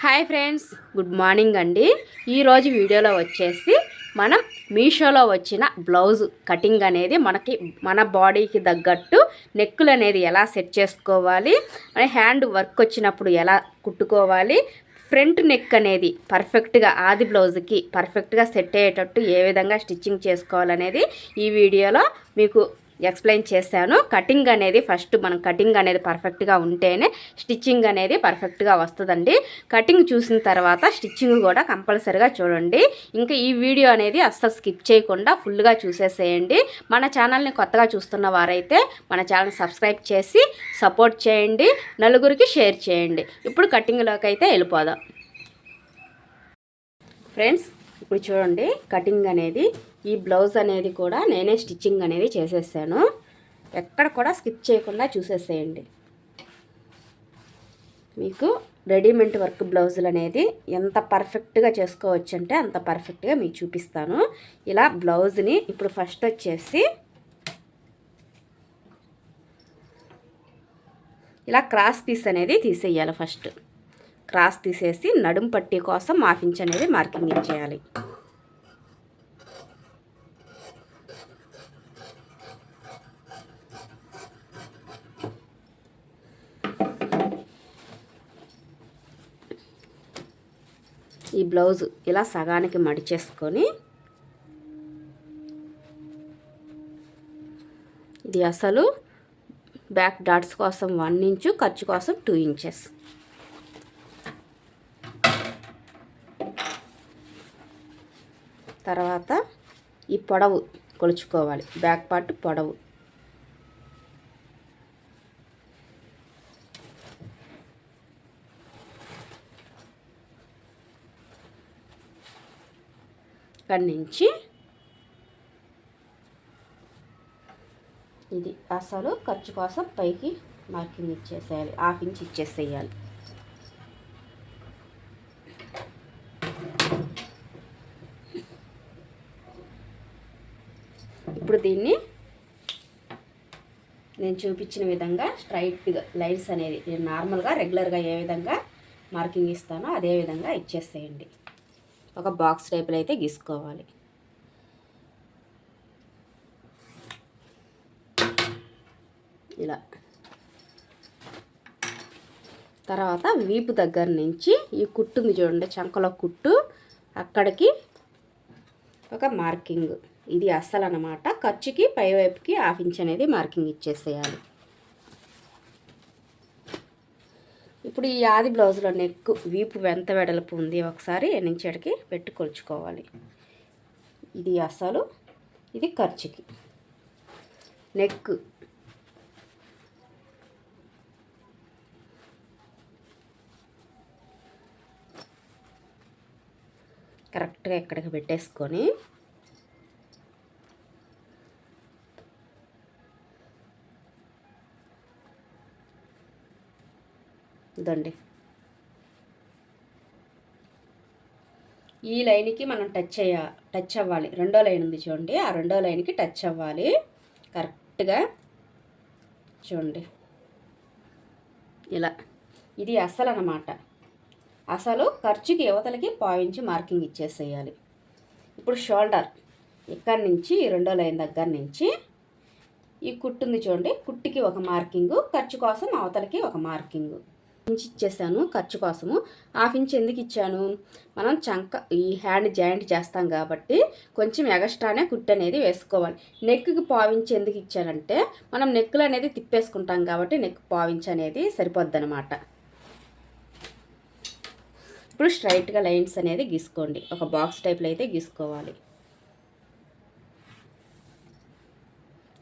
Hi friends good morning అండి. ఈరోజు వీడియోలో వచ్చేసి మనం మీషోలో వచ్చిన బ్లౌజ్ కటింగ్ అనేది మనకి మన బాడీకి తగ్గట్టు నెక్కులు అనేది ఎలా సెట్ చేసుకోవాలి హ్యాండ్ వర్క్ వచ్చినప్పుడు ఎలా కుట్టుకోవాలి ఫ్రంట్ నెక్ అనేది పర్ఫెక్ట్గా ఆది బ్లౌజ్కి పర్ఫెక్ట్గా సెట్ అయ్యేటట్టు ఏ విధంగా స్టిచ్చింగ్ చేసుకోవాలనేది ఈ వీడియోలో మీకు ఎక్స్ప్లెయిన్ చేశాను. కటింగ్ అనేది ఫస్ట్ మనం కటింగ్ అనేది పర్ఫెక్ట్గా ఉంటేనే స్టిచ్చింగ్ అనేది పర్ఫెక్ట్గా వస్తుందండి. కటింగ్ చూసిన తర్వాత స్టిచ్చింగ్ కూడా కంపల్సరిగా చూడండి. ఇంకా ఈ వీడియో అనేది అస్సలు స్కిప్ చేయకుండా ఫుల్గా చూసేసేయండి. మన ఛానల్ని కొత్తగా చూస్తున్న వారైతే మన ఛానల్ సబ్స్క్రైబ్ చేసి సపోర్ట్ చేయండి. నలుగురికి షేర్ చేయండి. ఇప్పుడు కటింగ్లోకి అయితే వెళ్ళిపోదాం. ఫ్రెండ్స్ ఇప్పుడు చూడండి కటింగ్ అనేది ఈ బ్లౌజ్ అనేది కూడా నేనే స్టిచ్చింగ్ అనేది చేసేసాను. ఎక్కడ కూడా స్కిప్ చేయకుండా చూసేసేయండి. మీకు రెడీమేడ్ వర్క్ బ్లౌజులు అనేది ఎంత పర్ఫెక్ట్గా చేసుకోవచ్చు అంటే అంత పర్ఫెక్ట్గా మీకు చూపిస్తాను. ఇలా బ్లౌజ్ని ఇప్పుడు ఫస్ట్ వచ్చేసి ఇలా క్రాస్ పీస్ అనేది తీసేయాలి ఫస్ట్. క్రాస్ తీసేసి నడుం పట్టీ కోసం హాఫ్ అనేది మార్కింగ్ ఇచ్చేయాలి. ఈ బ్లౌజ్ ఇలా సగానికి మడిచేసుకొని ఇది అసలు బ్యాక్ డాట్స్ కోసం వన్ ఇంచు ఖర్చు కోసం టూ ఇంచెస్. తర్వాత ఈ పొడవు కొలుచుకోవాలి. బ్యాక్ పార్ట్ పొడవు. ఇక్కడి నుంచి ఇది అసలు ఖర్చు కోసం పైకి మార్కింగ్ ఇచ్చేసేయాలి హాఫ్ ఇంచ్ ఇచ్చేసేయాలి. ఇప్పుడు దీన్ని నేను చూపించిన విధంగా స్ట్రైట్గా లైన్స్ అనేది నేను నార్మల్గా రెగ్యులర్గా ఏ విధంగా మార్కింగ్ ఇస్తానో అదే విధంగా ఇచ్చేసేయండి. ఒక బాక్స్ టైప్లో అయితే గీసుకోవాలి. ఇలా. తర్వాత వీపు దగ్గర నుంచి ఈ కుట్టుంది చూడండి చంకలో కుట్టు. అక్కడికి ఒక మార్కింగ్ ఇది అస్సలు అనమాట ఖర్చుకి పైవైపుకి హాఫ్ ఇంచ్ అనేది మార్కింగ్ ఇచ్చేసేయాలి. ఇప్పుడు ఈ ఆది బ్లౌజ్లో నెక్ వీపు వెంత వెడల్పు ఉంది ఒకసారి ఎన్నించడికి పెట్టి కొలుచుకోవాలి. ఇది అసలు ఇది ఖర్చుకి. నెక్. కరెక్ట్గా ఎక్కడికి పెట్టేసుకొని ఇదండి ఈ లైన్కి మనం టచ్ అయ్య టచ్ అవ్వాలి. రెండో లైన్ ఉంది చూడండి. ఆ రెండో లైన్కి టచ్ అవ్వాలి. కరెక్ట్గా చూడండి. ఇలా. ఇది అసలు అన్నమాట అసలు ఖర్చుకి యువతలకి పాయించి మార్కింగ్ ఇచ్చేసేయాలి. ఇప్పుడు షోల్డర్. ఇక్కడి నుంచి రెండో లైన్ దగ్గర నుంచి ఈ కుట్టుంది చూడండి. కుట్టికి ఒక మార్కింగు ఖర్చు కోసం అవతలకి ఒక మార్కింగు. ఇంచ్ ఇచ్చేసాను ఖర్చు కోసము. హాఫ్ ఇంచ్ ఎందుకు ఇచ్చాను? మనం చంక ఈ హ్యాండ్ జాయింట్ చేస్తాం కాబట్టి కొంచెం ఎగస్ట్రానే కుట్టు అనేది వేసుకోవాలి. నెక్కి పావించి ఎందుకు ఇచ్చానంటే మనం నెక్కులు అనేది తిప్పేసుకుంటాం కాబట్టి నెక్ పావించి అనేది సరిపోద్ది అనమాట ఇప్పుడు స్ట్రైట్గా లైన్స్ అనేది గీసుకోండి. ఒక బాక్స్ టైప్లో అయితే గీసుకోవాలి.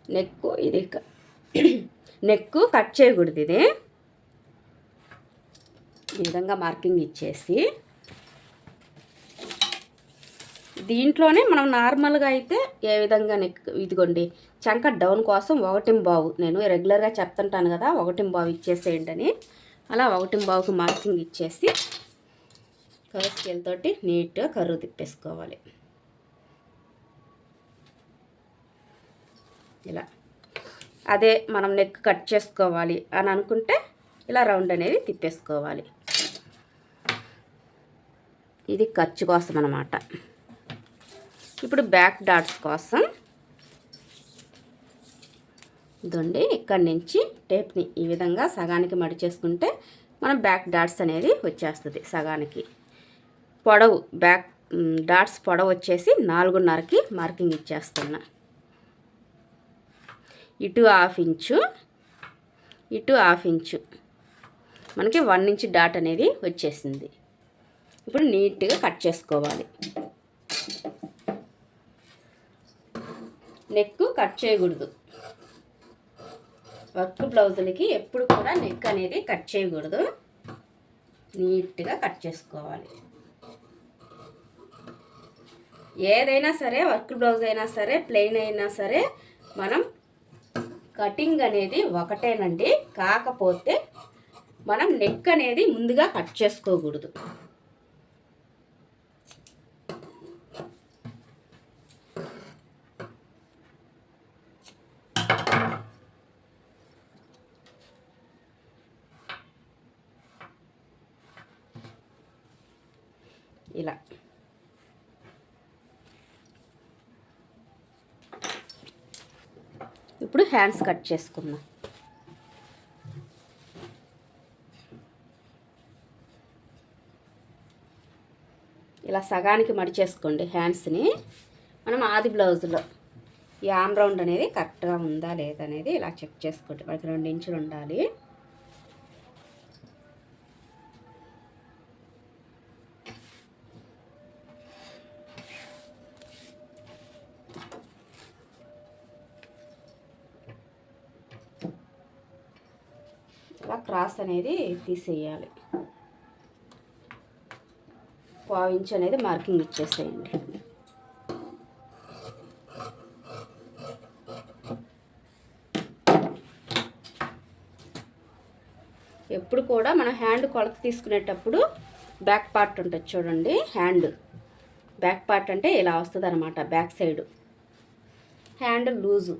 నెక్కు ఇది నెక్కు కట్ చేయకూడదు ఇది. ఈ విధంగా మార్కింగ్ ఇచ్చేసి దీంట్లోనే మనం నార్మల్గా అయితే ఏ విధంగా నెక్ ఇదిగోండి చంక డౌన్ కోసం ఒకటిం బావు నేను రెగ్యులర్గా చెప్తుంటాను కదా ఒకటిం బావు ఇచ్చేసేయండి అని. అలా ఒకటిం బావుకి మార్కింగ్ ఇచ్చేసి కర్వ్ స్కేల్ తోటి నీట్గా కరువు తిప్పేసుకోవాలి. ఇలా. అదే మనం నెక్ కట్ చేసుకోవాలి అని అనుకుంటే ఇలా రౌండ్ అనేది తిప్పేసుకోవాలి. ఇది ఖర్చు కోసం అనమాట ఇప్పుడు బ్యాక్ డాట్స్ కోసం దొండి ఇక్కడి నుంచి టేప్ని ఈ విధంగా సగానికి మడిచేసుకుంటే మనం బ్యాక్ డాట్స్ అనేది వచ్చేస్తుంది సగానికి. పొడవు బ్యాక్ డాట్స్ పొడవు వచ్చేసి నాలుగున్నరకి మార్కింగ్ ఇచ్చేస్తున్నా. ఇటు హాఫ్ ఇంచు ఇటు హాఫ్ ఇంచు. మనకి వన్ ఇంచ్ డాట్ అనేది వచ్చేసింది. ఇప్పుడు నీట్గా కట్ చేసుకోవాలి. నెక్ కట్ చేయకూడదు. వర్క్ బ్లౌజులకి ఎప్పుడు కూడా నెక్ అనేది కట్ చేయకూడదు. నీట్గా కట్ చేసుకోవాలి. ఏదైనా సరే వర్క్ బ్లౌజ్ అయినా సరే ప్లెయిన్ అయినా సరే మనం కటింగ్ అనేది ఒకటేనండి. కాకపోతే మనం నెక్ అనేది ముందుగా కట్ చేసుకోకూడదు ఇలా ఇప్పుడు హ్యాండ్స్ కట్ చేసుకుందాం. ఇలా సగానికి మడిచేసుకోండి హ్యాండ్స్ని. మనం ఆది బ్లౌజ్లో ఈ ఆమ్ రౌండ్ అనేది కరెక్ట్గా ఉందా లేదా అనేది ఇలా చెక్ చేసుకోండి. మనకి రెండు ఇంచులు ఉండాలి. ఇలా అనేది తీసేయాలి. పావు ఇంచ్ అనేది మార్కింగ్ ఇచ్చేసేయండి. ఎప్పుడు కూడా మనం హ్యాండ్ కొలత తీసుకునేటప్పుడు బ్యాక్ పార్ట్ ఉంటుంది చూడండి హ్యాండ్. బ్యాక్ పార్ట్ అంటే ఇలా వస్తుంది అనమాట బ్యాక్ సైడ్. Hand loose.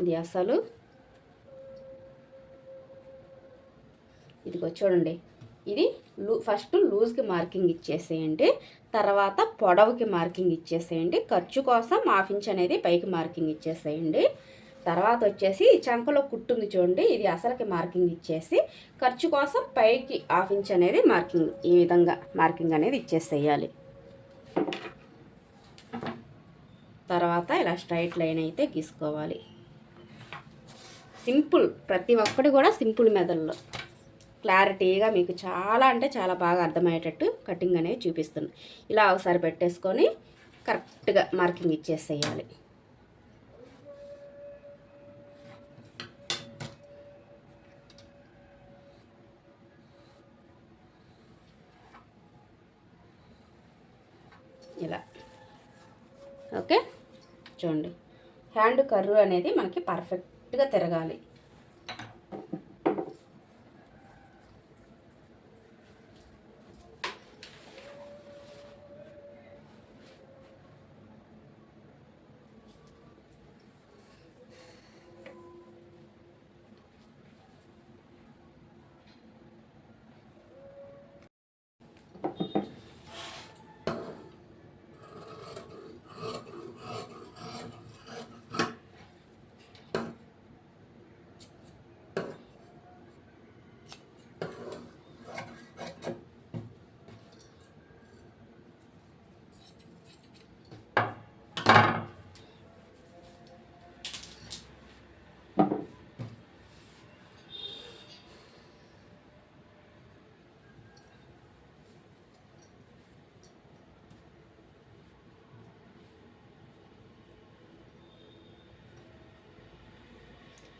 ఇది అసలు ఇదిగో చూడండి. ఇది లూ ఫస్ట్ లూజ్కి మార్కింగ్ ఇచ్చేసేయండి. తర్వాత పొడవుకి మార్కింగ్ ఇచ్చేసేయండి. ఖర్చు కోసం హాఫ్ ఇంచ్ అనేది పైకి మార్కింగ్ ఇచ్చేసేయండి. తర్వాత వచ్చేసి చంకలో కుట్టుంది చూడండి. ఇది అసలుకి మార్కింగ్ ఇచ్చేసి ఖర్చు కోసం పైకి హాఫ్ ఇంచ్ అనేది మార్కింగ్ ఈ విధంగా మార్కింగ్ అనేది ఇచ్చేసేయాలి. తర్వాత ఇలా స్ట్రైట్ లైన్ అయితే గీసుకోవాలి. సింపుల్ ప్రతి ఒక్కటి కూడా సింపుల్ మెథడ్లో. క్లారిటీగా మీకు చాలా అంటే చాలా బాగా అర్థమయ్యేటట్టు కటింగ్ అనేది చూపిస్తుంది. ఇలా ఒకసారి పెట్టేసుకొని కరెక్ట్గా మార్కింగ్ ఇచ్చేసేయాలి. ఇలా. ఓకే? చూడండి. హ్యాండ్ కర్రు అనేది మనకి పర్ఫెక్ట్గా తిరగాలి.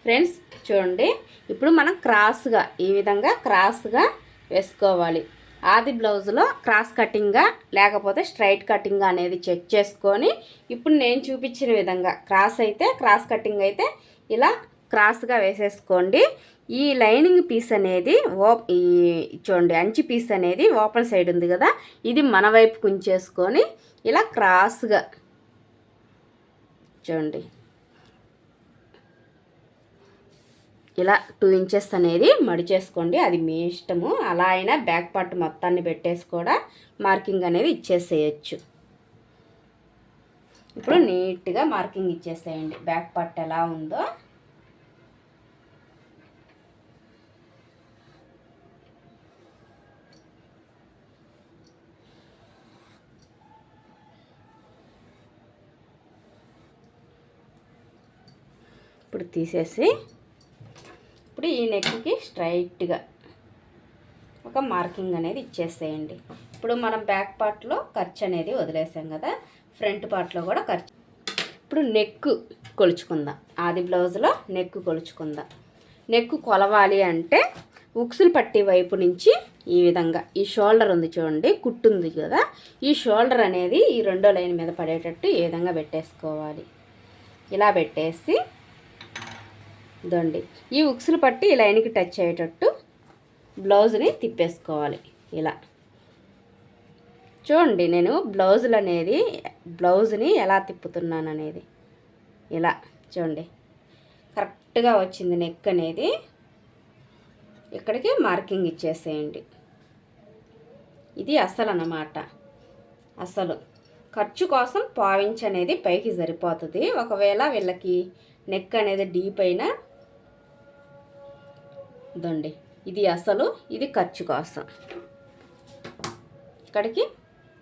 ఫ్రెండ్స్ చూడండి. ఇప్పుడు మనం క్రాస్గా ఈ విధంగా క్రాస్గా వేసుకోవాలి. ఆది బ్లౌజ్లో క్రాస్ కటింగ్గా లేకపోతే స్ట్రైట్ కటింగ్ అనేది చెక్ చేసుకొని ఇప్పుడు నేను చూపించిన విధంగా క్రాస్ అయితే క్రాస్ కటింగ్ అయితే ఇలా క్రాస్గా వేసేసుకోండి. ఈ లైనింగ్ పీస్ అనేది ఓ ఈ చూడండి అంచి పీస్ అనేది ఓపెన్ సైడ్ ఉంది కదా ఇది మన వైపు కుంచేసుకొని ఇలా క్రాస్గా చూడండి. ఇలా టూ ఇంచెస్ అనేది మడిచేసుకోండి అది మీ ఇష్టము. అలా అయినా బ్యాక్ పార్ట్ మొత్తాన్ని పెట్టేసి కూడా మార్కింగ్ అనేది ఇచ్చేసేయచ్చు. ఇప్పుడు నీట్గా మార్కింగ్ ఇచ్చేసేయండి. బ్యాక్ పార్ట్ ఎలా ఉందో. ఇప్పుడు తీసేసి ఇప్పుడు ఈ నెక్కి స్ట్రైట్గా ఒక మార్కింగ్ అనేది ఇచ్చేసేయండి. ఇప్పుడు మనం బ్యాక్ పార్ట్లో ఖర్చు అనేది వదిలేసాం కదా ఫ్రంట్ పార్ట్లో కూడా ఖర్చు. ఇప్పుడు నెక్ కొలుచుకుందాం. ఆది బ్లౌజ్లో నెక్ కొలుచుకుందాం. నెక్ కొలవాలి అంటే ఉక్సులు పట్టి వైపు నుంచి ఈ విధంగా ఈ షోల్డర్ ఉంది చూడండి కుట్టు ఉంది కదా ఈ షోల్డర్ అనేది ఈ రెండో లైన్ మీద పడేటట్టు ఈ విధంగా పెట్టేసుకోవాలి. ఇలా పెట్టేసి దండి ఈ ఉక్సులు పట్టి ఈ లైన్కి టచ్ అయ్యేటట్టు బ్లౌజ్ని తిప్పేసుకోవాలి. ఇలా. చూడండి నేను బ్లౌజులు అనేది బ్లౌజ్ని ఎలా తిప్పుతున్నాను అనేది ఇలా. చూడండి. కరెక్ట్గా వచ్చింది నెక్ అనేది. ఇక్కడికి మార్కింగ్ ఇచ్చేసేయండి. ఇది అసలు అన్నమాట అసలు. ఖర్చు కోసం పావించ్ అనేది పైకి సరిపోతుంది. ఒకవేళ వీళ్ళకి నెక్ అనేది డీప్ అయినా దండి ఇది అసలు ఇది ఖర్చు కోసం. ఇక్కడికి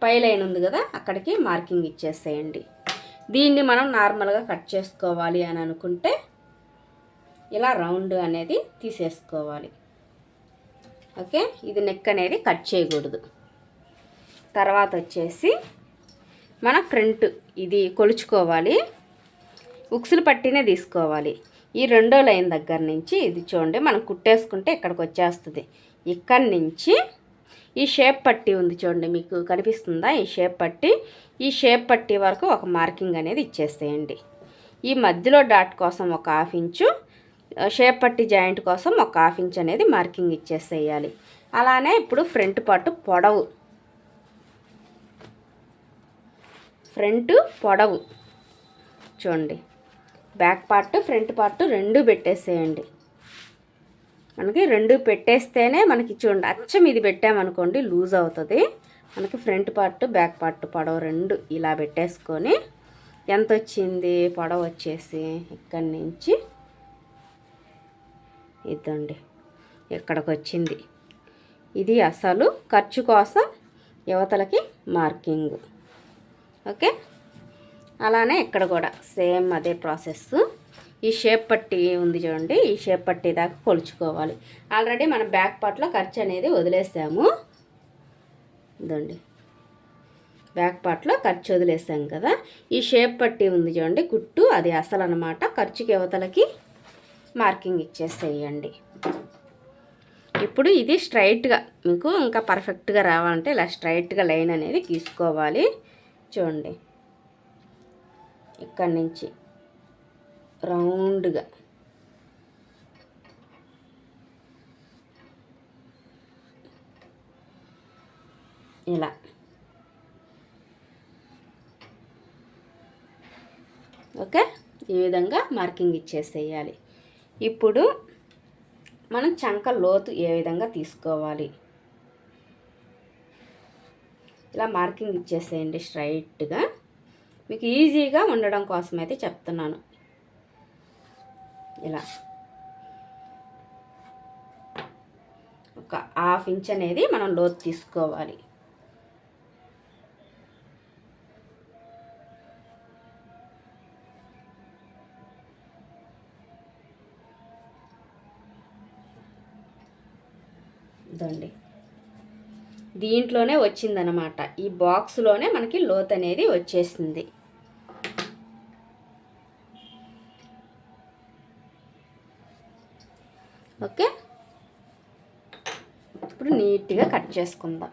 పై లైన్ ఉంది కదా అక్కడికి మార్కింగ్ ఇచ్చేసేయండి. దీన్ని మనం నార్మల్గా కట్ చేసుకోవాలి అని అనుకుంటే ఇలా రౌండ్ అనేది తీసేసుకోవాలి. ఓకే? ఇది నెక్ అనేది కట్ చేయకూడదు. తర్వాత వచ్చేసి మన ఫ్రంట్ ఇది కొలుచుకోవాలి. ఉక్సులు పట్టినే తీసుకోవాలి. ఈ రెండో లైన్ దగ్గర నుంచి ఇది చూడండి మనం కుట్టేసుకుంటే ఇక్కడికి వచ్చేస్తుంది. ఇక్కడి నుంచి ఈ షేప్ పట్టి ఉంది చూడండి మీకు కనిపిస్తుందా? ఈ షేప్ పట్టి ఈ షేప్ పట్టి వరకు ఒక మార్కింగ్ అనేది ఇచ్చేసేయండి. ఈ మధ్యలో డాట్ కోసం ఒక హాఫ్ ఇంచు షేప్ పట్టి జాయింట్ కోసం ఒక హాఫ్ ఇంచ్ అనేది మార్కింగ్ ఇచ్చేసేయాలి. అలానే ఇప్పుడు ఫ్రంట్ పార్ట్ పొడవు. ఫ్రంట్ పొడవు. చూడండి బ్యాక్ పార్ట్ ఫ్రంట్ పార్ట్ రెండు పెట్టేసేయండి. మనకి రెండు పెట్టేస్తేనే మనకి చూడండి అచ్చం ఇది పెట్టామనుకోండి లూజ్ అవుతుంది. మనకి ఫ్రంట్ పార్ట్ బ్యాక్ పార్ట్ పొడవ రెండు ఇలా పెట్టేసుకొని ఎంత వచ్చింది? పొడవ వచ్చేసి ఇక్కడి నుంచి ఇద్దండి. ఇక్కడికి వచ్చింది? ఇది అసలు ఖర్చు కోసం యువతలకి మార్కింగ్. ఓకే? అలానే ఇక్కడ కూడా సేమ్ అదే ప్రాసెస్. ఈ షేప్ పట్టి ఉంది చూడండి. ఈ షేప్ పట్టి దాకా కొలుచుకోవాలి. ఆల్రెడీ మనం బ్యాక్ పార్ట్లో ఖర్చు అనేది వదిలేసాము. ఇదండి బ్యాక్ పార్ట్లో ఖర్చు వదిలేసాం కదా. ఈ షేప్ పట్టి ఉంది చూడండి. కుట్టు అది అసలు అనమాట ఖర్చుకి యువతలకి మార్కింగ్ ఇచ్చేసేయండి. ఇప్పుడు ఇది స్ట్రైట్గా మీకు ఇంకా పర్ఫెక్ట్గా రావాలంటే ఇలా స్ట్రైట్గా లైన్ అనేది తీసుకోవాలి. చూడండి. ఇక్కడి నుంచి. రౌండ్గా. ఇలా. ఓకే? ఈ విధంగా మార్కింగ్ ఇచ్చేసేయాలి. ఇప్పుడు మనం చంక లోతు ఏ విధంగా తీసుకోవాలి? ఇలా మార్కింగ్ ఇచ్చేసేయండి స్ట్రైట్గా. మీకు ఈజీగా ఉండడం కోసం అయితే చెప్తున్నాను. ఇలా. ఒక హాఫ్ ఇంచ్ అనేది మనం లోతు తీసుకోవాలి. ఇదండి. దీంట్లోనే వచ్చిందనమాట ఈ బాక్స్లోనే మనకి లోత్ అనేది వచ్చేసింది. ఓకే? ఇప్పుడు నీట్గా కట్ చేసుకుందాం.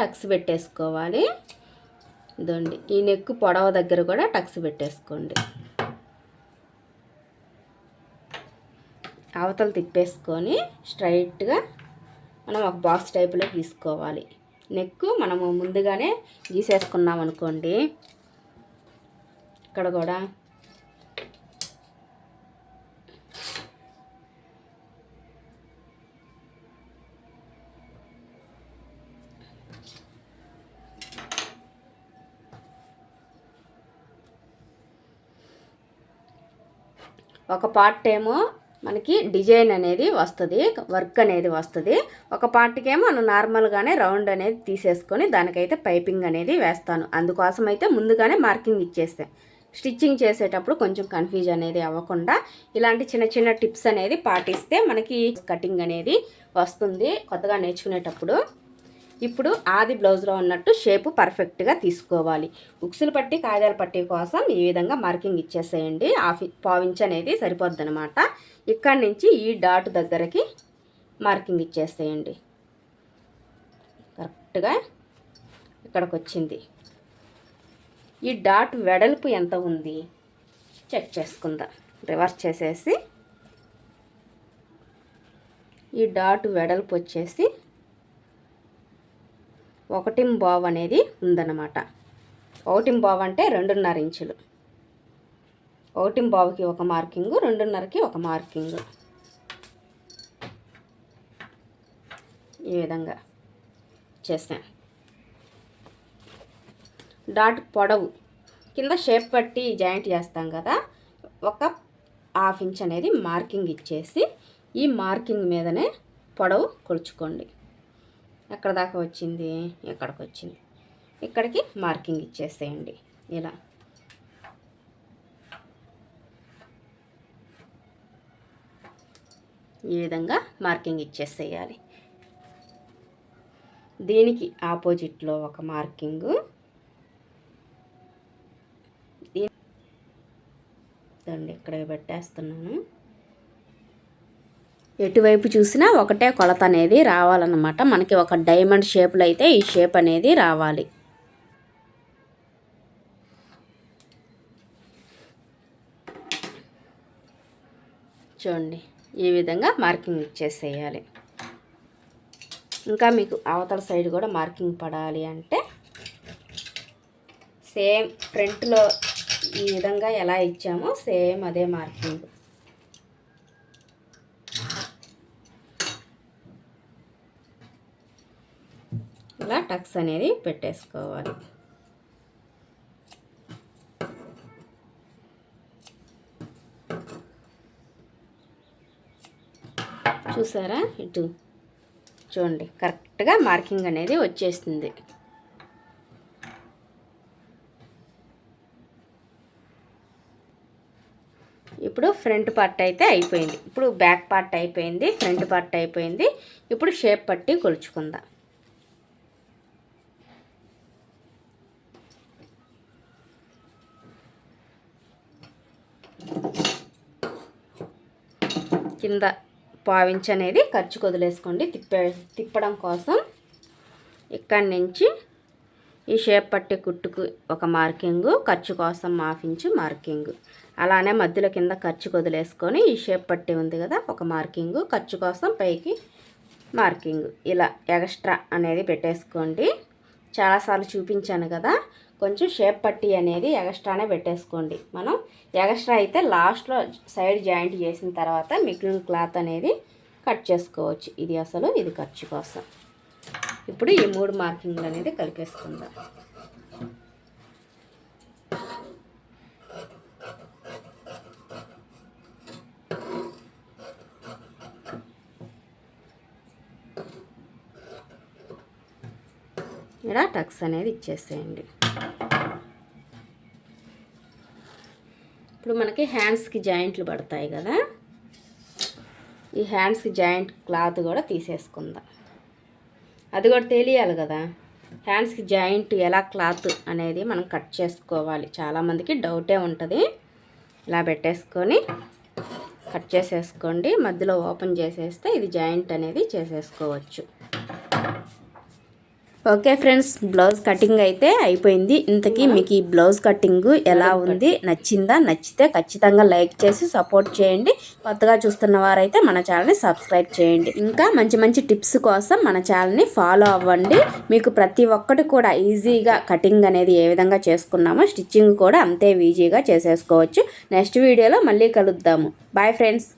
టక్స్ పెట్టేసుకోవాలి. ఇదండి ఈ నెక్ పొడవ దగ్గర కూడా టక్స్ పెట్టేసుకోండి. అవతలు తిప్పేసుకొని స్ట్రైట్గా మనం ఒక బాక్స్ టైపులో గీసుకోవాలి. నెక్ మనము ముందుగానే గీసేసుకున్నాం అనుకోండి ఇక్కడ కూడా ఒక పార్ట్ ఏమో మనకి డిజైన్ అనేది వస్తుంది వర్క్ అనేది వస్తుంది. ఒక పార్ట్కేమో మనం నార్మల్గానే రౌండ్ అనేది తీసేసుకొని దానికైతే పైపింగ్ అనేది వేస్తాను. అందుకోసం అయితే ముందుగానే మార్కింగ్ ఇచ్చేస్తాను స్టిచ్చింగ్ చేసేటప్పుడు కొంచెం కన్ఫ్యూజ్ అనేది అవ్వకుండా ఇలాంటి చిన్న చిన్న టిప్స్ అనేది పాటిస్తే మనకి కటింగ్ అనేది వస్తుంది. కొత్తగా నేర్చుకునేటప్పుడు ఇప్పుడు ఆది బ్లౌజ్లో ఉన్నట్టు షేపు పర్ఫెక్ట్గా తీసుకోవాలి. ఉక్సులు పట్టి కాగితాల పట్టి కోసం ఈ విధంగా మార్కింగ్ ఇచ్చేసేయండి. హాఫ్ పావించ్ అనేది సరిపోద్ది అనమాట ఇక్కడి నుంచి ఈ డాట్ దగ్గరకి మార్కింగ్ ఇచ్చేసేయండి. కరెక్ట్గా ఇక్కడికి వచ్చింది ఈ డాట్ వెడల్పు ఎంత ఉంది? చెక్ చేసుకుందాం. రివర్స్ చేసేసి ఈ డాట్ వెడల్పు వచ్చేసి ఒకటి బావ్ అనేది ఉందన్నమాట. ఒకటి బావ్ అంటే రెండున్నర ఇంచులు. ఒకటిం బావుకి ఒక మార్కింగ్ రెండున్నరకి ఒక మార్కింగ్. ఈ విధంగా చేసాను డాట్ పొడవు. కింద షేప్ పట్టి జాయింట్ చేస్తాం కదా. ఒక హాఫ్ ఇంచ్ అనేది మార్కింగ్ ఇచ్చేసి ఈ మార్కింగ్ మీదనే పొడవు కొలుచుకోండి. ఎక్కడ దాకా వచ్చింది? ఎక్కడికి వచ్చింది? ఇక్కడికి మార్కింగ్ ఇచ్చేసేయండి. ఇలా. ఈ విధంగా మార్కింగ్ ఇచ్చేసేయాలి. దీనికి ఆపోజిట్లో ఒక మార్కింగు. దీని ఇక్కడ పెట్టేస్తున్నాను. ఎటువైపు చూసినా ఒకటే కొలత అనేది రావాలన్నమాట. మనకి ఒక డైమండ్ షేప్లో అయితే ఈ షేప్ అనేది రావాలి. చూడండి ఈ విధంగా మార్కింగ్ ఇచ్చేసేయాలి. ఇంకా మీకు అవతల సైడ్ కూడా మార్కింగ్ పడాలి అంటే సేమ్ ఫ్రంట్లో ఈ విధంగా ఎలా ఇచ్చామో సేమ్ అదే మార్కింగ్. ఇలా టక్స్ అనేది పెట్టేసుకోవాలి. చూసారా? ఇటు చూడండి కరెక్ట్గా మార్కింగ్ అనేది వచ్చేస్తుంది. ఇప్పుడు ఫ్రంట్ పార్ట్ అయితే అయిపోయింది. ఇప్పుడు బ్యాక్ పార్ట్ అయిపోయింది ఫ్రంట్ పార్ట్ అయిపోయింది. ఇప్పుడు షేప్ పట్టి కొలుచుకుందాం. కింద పావించి అనేది ఖర్చు వదిలేసుకోండి. తిప్పే తిప్పడం కోసం ఇక్కడి నుంచి ఈ షేప్ పట్టి కుట్టుకు ఒక మార్కింగు ఖర్చు కోసం మాఫించు మార్కింగు. అలానే మధ్యలో కింద ఖర్చు వదిలేసుకొని ఈ షేప్ పట్టి ఉంది కదా ఒక మార్కింగు ఖర్చు కోసం పైకి మార్కింగ్. ఇలా ఎక్స్ట్రా అనేది పెట్టేసుకోండి. చాలాసార్లు చూపించాను కదా కొంచెం షేప్ పట్టి అనేది ఎగస్ట్రానే పెట్టేసుకోండి. మనం ఎగస్ట్రా అయితే లాస్ట్లో సైడ్ జాయింట్ చేసిన తర్వాత మిగిలిన క్లాత్ అనేది కట్ చేసుకోవచ్చు. ఇది అసలు ఇది ఖర్చు కోసం. ఇప్పుడు ఈ మూడు మార్కింగ్లు అనేది కలిపేసుకుందాం. ఇలా టక్స్ అనేది ఇచ్చేసేయండి. ఇప్పుడు మనకి హ్యాండ్స్కి జాయింట్లు పడతాయి కదా. ఈ హ్యాండ్స్కి జాయింట్ క్లాత్ కూడా తీసేసుకుందాం. అది కూడా తెలియాలి కదా. హ్యాండ్స్కి జాయింట్ ఎలా క్లాత్ అనేది మనం కట్ చేసుకోవాలి. చాలామందికి డౌటే ఉంటుంది. ఇలా పెట్టేసుకొని కట్ చేసేసుకోండి. మధ్యలో ఓపెన్ చేసేస్తే ఇది జాయింట్ అనేది చేసేసుకోవచ్చు. ఓకే ఫ్రెండ్స్ బ్లౌజ్ కటింగ్ అయితే అయిపోయింది. ఇంతకీ మీకు ఈ బ్లౌజ్ కటింగ్ ఎలా ఉంది నచ్చిందా నచ్చితే ఖచ్చితంగా లైక్ చేసి సపోర్ట్ చేయండి. కొత్తగా చూస్తున్న వారైతే మన ఛానల్ని సబ్స్క్రైబ్ చేయండి. ఇంకా మంచి మంచి టిప్స్ కోసం మన ఛానల్ని ఫాలో అవ్వండి. మీకు ప్రతి ఒక్కటి కూడా ఈజీగా కటింగ్ అనేది ఏ విధంగా చేసుకున్నామో స్టిచ్చింగ్ కూడా అంతే ఈజీగా చేసేసుకోవచ్చు. నెక్స్ట్ వీడియోలో మళ్ళీ కలుద్దాము. Bye friends.